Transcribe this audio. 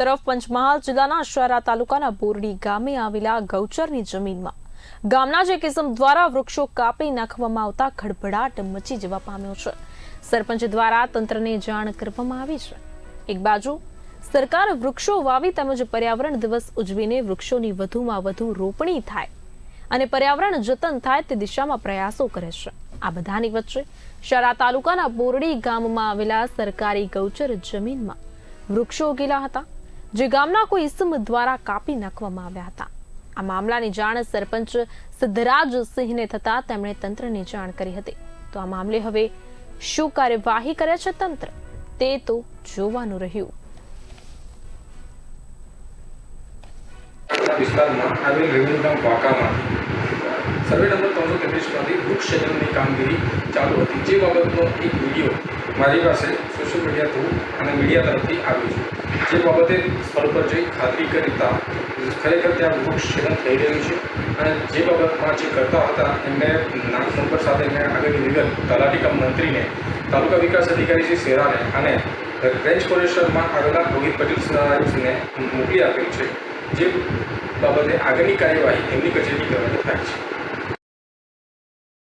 તરફ પંચમહાલ જિલ્લાના શહેરા તાલુકાના બોરડી ગામે આવેલા ગૌચરની જમીનમાં. ગામના જે કિસમ દ્વારા વૃક્ષો કાપી નાખવામાં આવતા ખડભડાટ મચી જવા પામ્યો છે. સરપંચ દ્વારા તંત્રને જાણ કરવામાં આવી છે. એક બાજુ, સરકાર વૃક્ષો વાવી તેમજ પર્યાવરણ દિવસ ઉજવીને વૃક્ષોની વધુમાં વધુ રોપણી થાય અને પર્યાવરણ જતન થાય તે દિશામાં પ્રયાસો કરે છે. આ બધાની વચ્ચે શરા તાલુકાના બોરડી ગામમાં આવેલા સરકારી ગૌચર જમીનમાં વૃક્ષો ઉગેલા હતા. જે ગામના કોઈ ઇસમ દ્વારા કાપી નાખવામાં આવ્યા હતા. આ મામલાની જાણ સરપંચ સિદ્ધરાજ સિંહને થતા તેમણે તંત્રને જાણ કરી હતી. તો આ મામલે હવે શું કાર્યવાહી કરે છે તંત્ર? તે તો જોવાનું રહ્યું. વિસ્તારમાં આવેલ રેવન્યુ ગામ વાંકામાં સર્વે નંબર ત્રણસો છેદનની કામગીરી ચાલુ હતી. જે બાબતનો એક વીડિયો મારી પાસે સોશિયલ મીડિયા થ્રુ અને મીડિયા તરફથી આવ્યો છે. જે બાબતે સ્થળ પર જઈ ખાતરી કરતા ખરેખર ત્યાં વૃક્ષ છેદન થઈ રહ્યું છે અને જે બાબતમાં જે કરતા હતા, એમને નામ નંબર સાથે એમને આગળની વિગત તલાટી કમ મંત્રીને, તાલુકા વિકાસ અધિકારી શ્રી શેરાને અને રેન્જ કોર્પોરેશનમાં આવેલા રોહિત પટેલ સાહેબને મોકલી આપેલ છે. જે બાબતે આગળની કાર્યવાહી એમની કચેરી કરવાની થાય છે.